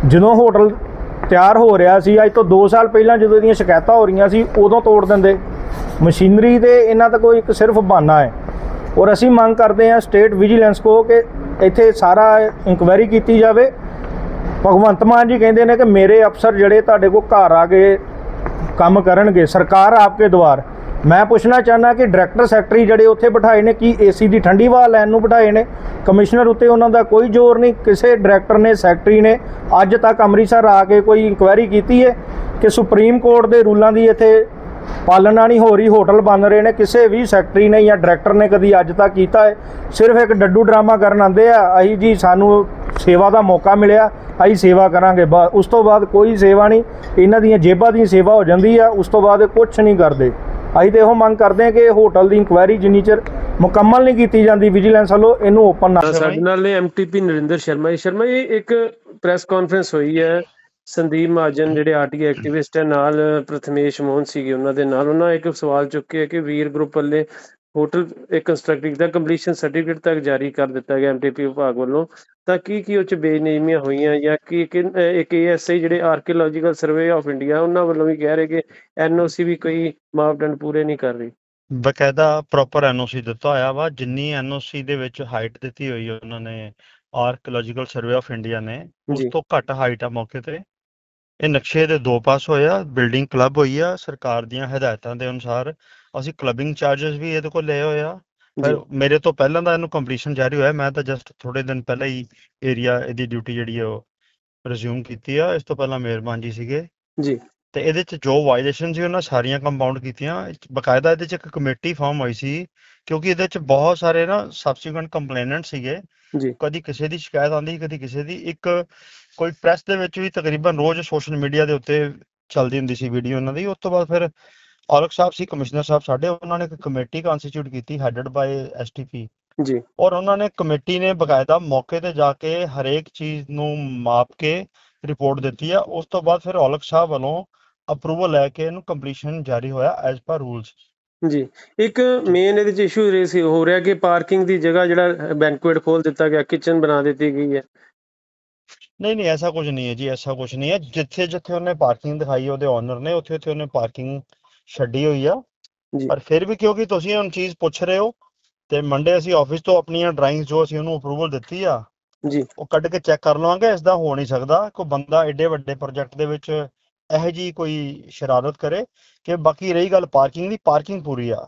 ਜਦੋਂ ਹੋਟਲ ਤਿਆਰ ਹੋ ਰਿਹਾ ਸੀ, ਅੱਜ ਤੋਂ 2 ਸਾਲ ਪਹਿਲਾਂ ਜਦੋਂ ਇਹਦੀਆਂ ਸ਼ਿਕਾਇਤਾਂ ਹੋ ਰਹੀਆਂ ਸੀ, ਉਦੋਂ ਤੋੜ ਦਿੰਦੇ। ਮਸ਼ੀਨਰੀ ਦੇ ਇਹਨਾਂ ਦਾ ਕੋਈ ਇੱਕ ਸਿਰਫ ਬਹਾਨਾ ਹੈ। ਔਰ ਅਸੀਂ ਮੰਗ ਕਰਦੇ ਹਾਂ ਸਟੇਟ ਵਿਜੀਲੈਂਸ ਕੋ ਕਿ ਇੱਥੇ ਸਾਰਾ ਇਨਕੁਆਇਰੀ ਕੀਤੀ ਜਾਵੇ। ਭਗਵੰਤ ਮਾਨ ਜੀ ਕਹਿੰਦੇ ਨੇ ਕਿ ਮੇਰੇ ਅਫਸਰ ਜਿਹੜੇ ਤੁਹਾਡੇ ਕੋਲ ਘਰ ਆ ਕੇ ਕੰਮ ਕਰਨਗੇ, ਸਰਕਾਰ ਆਪਕੇ ਦਵਾਰ। ਮੈਂ ਪੁੱਛਣਾ ਚਾਹਨਾ ਕਿ ਡਾਇਰੈਕਟਰ ਸੈਕਟਰੀ ਜਿਹੜੇ ਉੱਥੇ ਬਿਠਾਏ ਨੇ, ਕੀ ਏਸੀ ਦੀ ਠੰਡੀ ਹਵਾ ਲੈਣ ਨੂੰ ਬਿਠਾਏ ਨੇ? ਕਮਿਸ਼ਨਰ ਉੱਤੇ ਉਹਨਾਂ ਦਾ ਕੋਈ ਜ਼ੋਰ ਨਹੀਂ। ਕਿਸੇ ਡਾਇਰੈਕਟਰ ਨੇ, ਸੈਕਟਰੀ ਨੇ ਅੱਜ ਤੱਕ ਅੰਮ੍ਰਿਤਸਰ ਆ ਕੇ ਕੋਈ ਇਨਕੁਆਇਰੀ ਕੀਤੀ ਹੈ ਕਿ ਸੁਪਰੀਮ ਕੋਰਟ ਦੇ ਰੂਲਾਂ ਦੀ ਇੱਥੇ ਪਾਲਣਾ ਨਹੀਂ ਹੋ ਰਹੀ, ਹੋਟਲ ਬਣ ਰਹੇ ਨੇ? ਕਿਸੇ ਵੀ ਸੈਕਟਰੀ ਨੇ ਜਾਂ ਡਾਇਰੈਕਟਰ ਨੇ ਕਦੀ ਅੱਜ ਤੱਕ ਕੀਤਾ ਹੈ? ਸਿਰਫ ਇੱਕ ਡੱਡੂ ਡਰਾਮਾ ਕਰਨ ਆਉਂਦੇ ਆ। ਅਸੀਂ ਜੀ ਸਾਨੂੰ ਸੇਵਾ ਦਾ ਮੌਕਾ ਮਿਲਿਆ ਅਸੀਂ ਸੇਵਾ ਕਰਾਂਗੇ। ਉਸ ਤੋਂ ਬਾਅਦ ਕੋਈ ਸੇਵਾ ਨਹੀਂ ਇਹਨਾਂ ਦੀਆਂ ਜੇਬਾਂ ਦੀ ਸੇਵਾ ਹੋ ਜਾਂਦੀ ਆ ਉਸ ਤੋਂ ਬਾਅਦ ਕੁਝ ਨਹੀਂ ਕਰਦੇ। ਅਸੀਂ ਤੇ ਇਹੋ ਮੰਗ ਕਰਦੇ ਹਾਂ ਕਿ ਹੋਟਲ ਦੀ ਇਨਕੁਆਇਰੀ ਜਿੰਨੀ ਚਿਰ ਮੁਕੰਮਲ ਨਹੀਂ ਕੀਤੀ ਜਾਂਦੀ ਵਿਜੀਲੈਂਸ ਵੱਲੋਂ ਇਹਨੂੰ ਓਪਨ ਨਾ ਸਾਡੇ ਨਾਲ ਨੇ ਐਮਟੀਪੀ ਨਰਿੰਦਰ ਸ਼ਰਮਾ ਜੀ। ਸ਼ਰਮਾ ਜੀ ਇੱਕ ਪ੍ਰੈਸ ਕਾਨਫਰੰਸ ਹੋਈ ਹੈ। ਸੰਦੀਪ ਮਹਾਜਨ ਜਿਹੜੇ ਆਰਟੀ ਐਕਟਿਵਿਸਟ ਹੈ ਨਾਲ ਪ੍ਰਥਮੇਸ਼ ਮੋਹਨ ਸੀਗੇ ਉਹਨਾਂ ਦੇ ਨਾਲ। ਉਹਨਾਂ ਇੱਕ ਸਵਾਲ ਚੁੱਕਿਆ ਕਿ ਵੀਰ ਗਰੁੱਪ ਵੱਲੇ ਹੋਟਲ ਇੱਕ ਕੰਸਟਰਕਟਿੰਗ ਦਾ ਕੰਪਲੀਸ਼ਨ ਸਰਟੀਫਿਕੇਟ ਤੱਕ ਜਾਰੀ ਕਰ ਦਿੱਤਾ ਗਿਆ ਐਮਟੀਪੀ ਵਿਭਾਗ ਵੱਲੋਂ। ਤਾਂ ਕੀ ਕੀ ਉਹ ਚ ਬੇਨਿਯਮੀਆਂ ਹੋਈਆਂ ਜਾਂ ਕੀ ਇੱਕ ਏਐਸਆਈ ਜਿਹੜੇ ਆਰਕੀਓਲੋਜੀਕਲ ਸਰਵੇ ਆਫ ਇੰਡੀਆ ਉਹਨਾਂ ਵੱਲੋਂ ਵੀ ਕਹਿ ਰਹੇ ਕਿ ਐਨਓਸੀ ਵੀ ਕੋਈ ਮਾਪਦੰਡ ਪੂਰੇ ਨਹੀਂ ਕਰ ਰਹੀ? ਬਕਾਇਦਾ ਪ੍ਰੋਪਰ ਐਨਓਸੀ ਦਿੱਤਾ ਹੋਇਆ ਵਾ ਜਿੰਨੀ ਐਨਓਸੀ ਦੇ ਵਿੱਚ ਹਾਈਟ ਦਿੱਤੀ ਹੋਈ ਉਹਨਾਂ ਨੇ ਆਰਕੀਓਲੋਜੀਕਲ ਸਰਵੇ ਆਫ ਇੰਡੀਆ ਨੇ ਉਸ। ਤੋਂ ਘੱਟ ਹਾਈਟ ਆ ਮੌਕੇ ਤੇ। ਇਹ ਨਕਸ਼ੇ ਦੇ ਦੋ ਪਾਸ ਹੋਇਆ ਬਿਲਡਿੰਗ ਕਲੱਬ ਹੋਈ ਆ ਸਰਕਾਰ ਦੀਆਂ ਹਦਾਇਤਾਂ ਦੇ ਅਨੁਸਾਰ ਅਸੀਂ ਕਲੱਬਿੰਗ ਚਾਰजेस ਵੀ ਇਹਦੇ ਕੋਲ ਲਏ ਹੋਏ ਆ। ਪਰ ਮੇਰੇ ਤੋਂ ਪਹਿਲਾਂ ਦਾ ਇਹਨੂੰ ਕੰਪਲੀਸ਼ਨ ਜਾਰੀ ਹੋਇਆ ਮੈਂ ਤਾਂ ਜਸਟ ਥੋੜੇ ਦਿਨ ਪਹਿਲਾਂ ਹੀ ਏਰੀਆ ਇਹਦੀ ਡਿਊਟੀ ਜਿਹੜੀ ਉਹ ਰਿਜ਼ਿਊਮ ਕੀਤੀ ਆ ਇਸ ਤੋਂ ਪਹਿਲਾਂ ਮੇਹਰਬਾਨ ਜੀ ਸੀਗੇ। ਜੀ। ਤੇ ਇਹਦੇ ਚ ਜੋ ਵਾਇਲੇਸ਼ਨ ਸੀ ਉਹਨਾਂ ਸਾਰੀਆਂ ਕੰਪਾਊਂਡ ਕੀਤੀਆਂ। ਬਕਾਇਦਾ ਇਹਦੇ ਚ ਇੱਕ ਕਮੇਟੀ ਫਾਰਮ ਹੋਈ ਸੀ ਕਿਉਂਕਿ ਇਹਦੇ ਚ ਬਹੁਤ ਸਾਰੇ ਨਾ ਸਬਸੀਕੁਐਂਟ ਕੰਪਲੇਨੈਂਟ ਸੀਗੇ। ਜੀ। ਕਦੀ ਕਿਸੇ ਦੀ ਸ਼ਿਕਾਇਤ ਆਉਂਦੀ ਕਦੀ ਕਿਸੇ ਦੀ। ਇੱਕ ਕੋਈ ਪ੍ਰੈਸ ਦੇ ਵਿੱਚ ਵੀ ਤਕਰੀਬਨ ਰੋਜ਼ ਸੋਸ਼ਲ ਮੀਡੀਆ ਦੇ ਉੱਤੇ ਚੱਲਦੀ ਹੁੰਦੀ ਸੀ ਵੀਡੀਓ ਉਹਨਾਂ ਦੀ। ਉਸ ਤੋਂ ਬਾਅਦ ਫਿਰ ਔਲਖ ਸਾਹਿਬ ਸੀ ਕਮਿਸ਼ਨਰ ਸਾਹਿਬ ਸਾਡੇ ਉਹਨਾਂ ਨੇ ਇੱਕ ਕਮੇਟੀ ਕਨਸਟੀਟਿਊਟ ਕੀਤੀ ਹੈਡਡ ਬਾਈ ਐਸਟੀਪੀ ਜੀ। ਔਰ ਉਹਨਾਂ ਨੇ ਕਮੇਟੀ ਨੇ ਬਕਾਇਦਾ ਮੌਕੇ ਤੇ ਜਾ ਕੇ ਹਰੇਕ ਚੀਜ਼ ਨੂੰ ਮਾਪ ਕੇ ਰਿਪੋਰਟ ਦਿੱਤੀ ਆ। ਉਸ ਤੋਂ ਬਾਅਦ ਫਿਰ ਔਲਖ ਸਾਹਿਬ ਵੱਲੋਂ ਅਪਰੂਵਲ ਲੈ ਕੇ ਇਹਨੂੰ ਕੰਪਲੀਸ਼ਨ ਜਾਰੀ ਹੋਇਆ ਐਜ਼ ਪਰ ਰੂਲਸ ਜੀ ਇੱਕ ਮੇਨ ਇਹਦੇ ਚ ਇਸ਼ੂ ਰੇ ਸੀ ਹੋ ਰਿਹਾ ਕਿ ਪਾਰਕਿੰਗ ਦੀ ਜਗ੍ਹਾ ਜਿਹੜਾ ਬੈਂਕੁਏਟ ਖੋਲ ਦਿੱਤਾ ਗਿਆ ਕਿਚਨ ਬਣਾ ਦਿੱਤੀ ਗਈ ਹੈ। ਨਹੀਂ ਨਹੀਂ ਐਸਾ ਕੁਝ ਨਹੀਂ ਹੈ ਜੀ ਐਸਾ ਕੁਝ ਨਹੀਂ ਹੈ। ਜਿੱਥੇ ਜਿੱਥੇ ਉਹਨੇ ਪਾਰਕਿੰਗ ਦਿਖਾਈ ਉਹਦੇ ਓਨਰ ਨੇ ਉੱਥੇ ਉੱਥੇ ਉਹਨੇ ਪਾਰਕਿੰਗ ਛੱਡੀ ਹੋਈ ਆ। ਜੀ। ਪਰ ਫਿਰ ਵੀ ਕਿਉਂਕਿ ਤੁਸੀਂ ਹੁਣ ਚੀਜ਼ ਪੁੱਛ ਰਹੇ ਹੋ ਤੇ ਮੰਡੇ ਅਸੀਂ ਆਫਿਸ ਤੋਂ ਆਪਣੀਆਂ ਡਰਾਇੰਗਸ ਜੋ ਅਸੀਂ ਉਹਨੂੰ ਅਪਰੂਵਲ ਦਿੱਤੀ ਆ ਜੀ। ਉਹ ਕੱਢ ਕੇ ਚੈੱਕ ਕਰ ਲਵਾਂਗੇ ਇਸ ਦਾ ਹੋ ਨਹੀਂ ਸਕਦਾ। ਕੋਈ ਬੰਦਾ ਐਡੇ ਵੱਡੇ ਪ੍ਰੋਜੈਕਟ ਦੇ ਵਿੱਚ ਇਹੋ ਜੀ ਕੋਈ ਸ਼ਰਾਰਤ ਕਰੇ ਕਿ ਬਾਕੀ ਰਹੀ ਗੱਲ ਪਾਰਕਿੰਗ ਦੀ ਪਾਰਕਿੰਗ ਪੂਰੀ ਆ।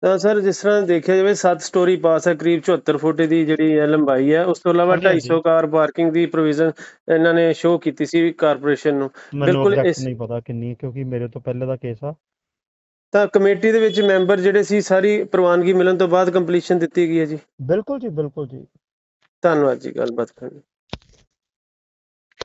ਤਾਂ ਸਰ ਜਿਸ ਤਰ੍ਹਾਂ ਦੇਖਿਆ ਜਾਵੇ 7 ਸਟੋਰੀ ਪਾਸ ਹੈ ਕਰੀਬ 74 ਫੁੱਟ ਦੀ ਜਿਹੜੀ ਇਹ ਲੰਬਾਈ ਹੈ ਉਸ ਤੋਂ ਇਲਾਵਾ ਹਾਂਜੀ, ਹਾਂਜੀ। 250 ਕਾਰ ਪਾਰਕਿੰਗ ਦੀ ਪ੍ਰੋਵੀਜ਼ਨ ਇਹਨਾਂ ਨੇ ਸ਼ੋਅ ਕੀਤੀ ਸੀ ਕਾਰਪੋਰੇਸ਼ਨ ਨੂੰ। ਬਿਲਕੁਲ ਇਸ- ਨਹੀਂ ਪਤਾ ਕਿੰਨੀ ਕਿਉਂਕਿ ਮੇਰੇ ਤੋਂ ਪਹਿਲੇ ਦਾ ਕੇਸ ਆ। ਤਾਂ ਕਮੇਟੀ ਦੇ ਵਿੱਚ ਮੈਂਬਰ ਜਿਹੜੇ ਸੀ ਸਾਰੀ ਪ੍ਰਵਾਨਗੀ ਮਿਲਣ ਤੋਂ ਬਾਅਦ ਕੰਪਲੀਸ਼ਨ ਦਿੱਤੀ ਗਈ ਹੈ ਜੀ। ਬਿਲਕੁਲ ਜੀ ਬਿਲਕੁਲ ਜੀ। ਧੰਨਵਾਦ ਜੀ ਗੱਲਬਾਤ ਕਰਨ ਲਈ।